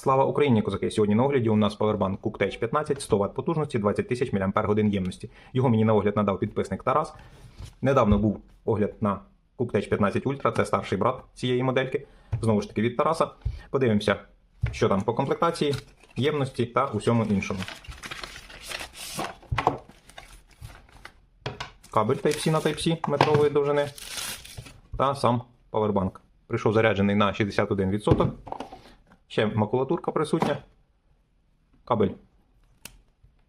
Слава Україні, козаки! Сьогодні на огляді у нас Powerbank Cooktech 15, 100 Вт потужності, 20 тисяч мАч ємності. Його мені на огляд надав підписник Тарас. Недавно був огляд на Cooktech 15 Ultra, це старший брат цієї модельки. Знову ж таки від Тараса. Подивимося, що там по комплектації, ємності та усьому іншому. Кабель Type-C на Type-C метрової довжини та сам Powerbank. Прийшов заряджений на 61%. Ще макулатурка присутня. Кабель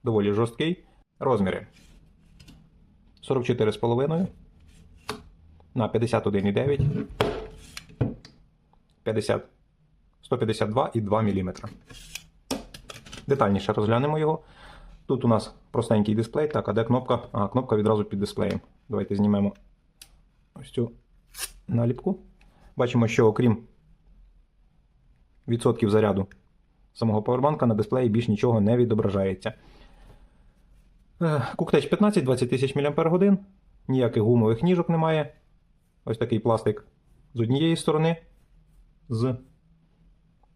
доволі жорсткий. Розміри 44,5 на 51,9 50 152 і 2 мм. Детальніше розглянемо його. Тут у нас простенький дисплей. Так, а де кнопка? А, кнопка відразу під дисплеєм. Давайте знімемо ось цю наліпку. Бачимо, що окрім відсотків заряду самого павербанка на дисплеї більш нічого не відображається. Куктеч 15 20 тисяч мАч. Ніяких гумових ніжок немає. Ось такий пластик з однієї сторони, з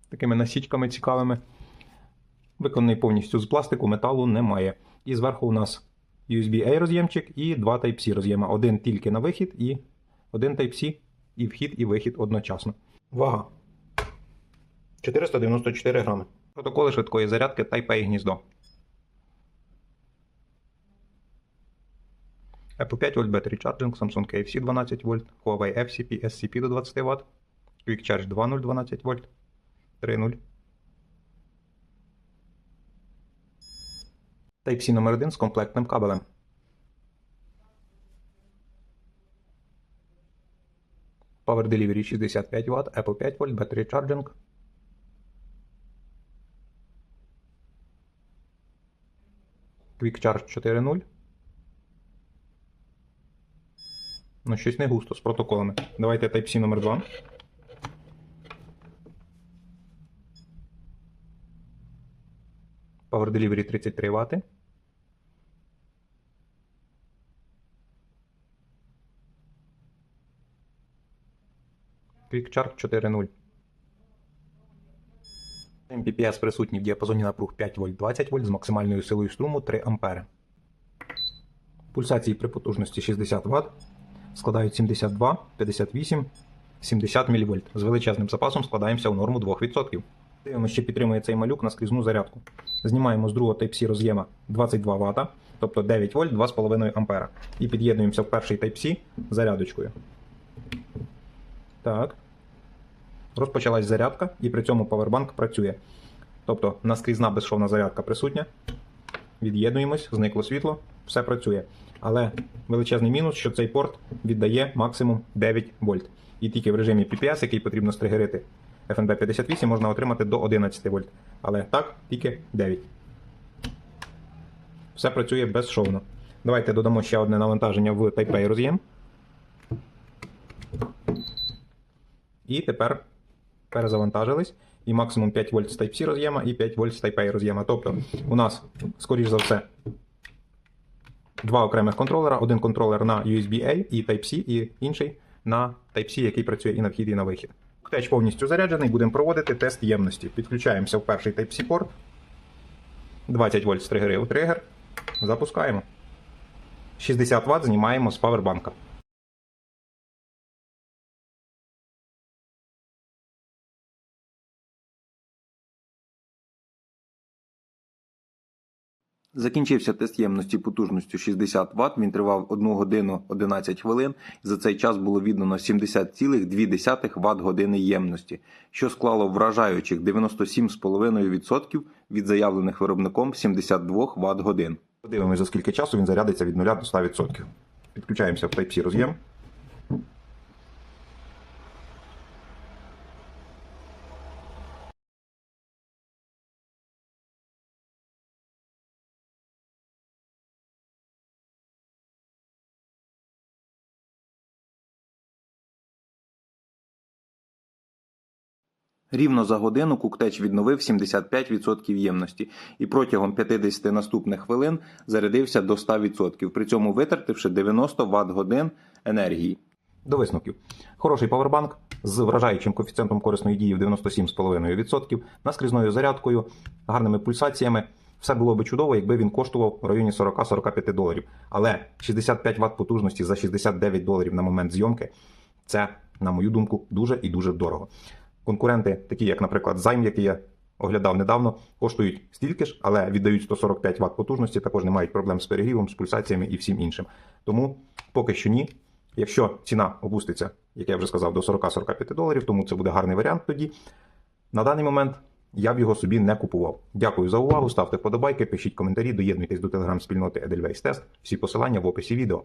такими насічками цікавими. Виконаний повністю з пластику, металу немає. І зверху у нас USB-A роз'ємчик і два Type-C роз'єма. Один тільки на вихід, і один Type-C, і вхід, і вихід одночасно. Вага 494 грами. Протоколи швидкої зарядки Type-A гніздо. Apple 5 вольт Battery Charging, Samsung KFC 12 вольт, Huawei FCP, SCP до 20 Вт, Quick Charge 2.0 12 вольт, 3.0. Type-C номер 1 з комплектним кабелем. Power Delivery 65 Вт, Apple 5 вольт, Battery Charging. Quick Charge 4.0. Ну, щось не густо з протоколами. Давайте Type-C номер 2. Power Delivery 33 Вт. Quick Charge 4.0. MPPS присутній в діапазоні напруг 5 вольт 20 вольт з максимальною силою струму 3 А. Пульсації при потужності 60 Вт складають 72, 58, 70 мВ. З величезним запасом складаємося у норму 2%. Дивимося, що підтримує цей малюк на скрізну зарядку. Знімаємо з другого Type-C роз'єма 22 Вт, тобто 9 вольт 2,5 А. І під'єднуємося в перший Type-C зарядочкою. Так. Розпочалась зарядка, і при цьому павербанк працює. Тобто наскрізна безшовна зарядка присутня. Від'єднуємось, зникло світло, все працює. Але величезний мінус, що цей порт віддає максимум 9 вольт. І тільки в режимі PPS, який потрібно стригерити FNB 58, можна отримати до 11 вольт. Але так, тільки 9. Все працює безшовно. Давайте додамо ще одне навантаження в Type-A роз'єм. І тепер перезавантажились. І максимум 5 вольт з Type-C роз'єма і 5 вольт з Type-A роз'єма. Тобто у нас, скоріш за все, два окремих контролера. Один контролер на USB-A і Type-C, і інший на Type-C, який працює і на вхід, і на вихід. Ктеч повністю заряджений, будемо проводити тест ємності. Підключаємося в перший Type-C порт. 20 вольт стригерив тригер. Запускаємо. 60 Вт знімаємо з павербанка. Закінчився тест ємності потужністю 60 Вт. Він тривав 1 годину 11 хвилин. За цей час було віддано 70,2 Вт години ємності, що склало вражаючих 97,5% від заявлених виробником 72 Вт годин. Подивимось, за скільки часу він зарядиться від 0 до 100%. Підключаємося в Type-C роз'єм. Рівно за годину куктеч відновив 75% ємності і протягом 50 наступних хвилин зарядився до 100%, при цьому витративши 90 Вт годин енергії. До висновків. Хороший павербанк з вражаючим коефіцієнтом корисної дії в 97,5%, наскрізною зарядкою, гарними пульсаціями. Все було би чудово, якби він коштував в районі 40-45 доларів. Але 65 Вт потужності за 69 доларів на момент зйомки це, на мою думку, дуже і дуже дорого. Конкуренти, такі як, наприклад, Займ, який я оглядав недавно, коштують стільки ж, але віддають 145 Вт потужності, також не мають проблем з перегрівом, з пульсаціями і всім іншим. Тому поки що ні. Якщо ціна опуститься, як я вже сказав, до 40-45 доларів, тому це буде гарний варіант тоді. На даний момент я б його собі не купував. Дякую за увагу. Ставте вподобайки, пишіть коментарі, доєднуйтесь до телеграм-спільноти Edelweiss Test. Всі посилання в описі відео.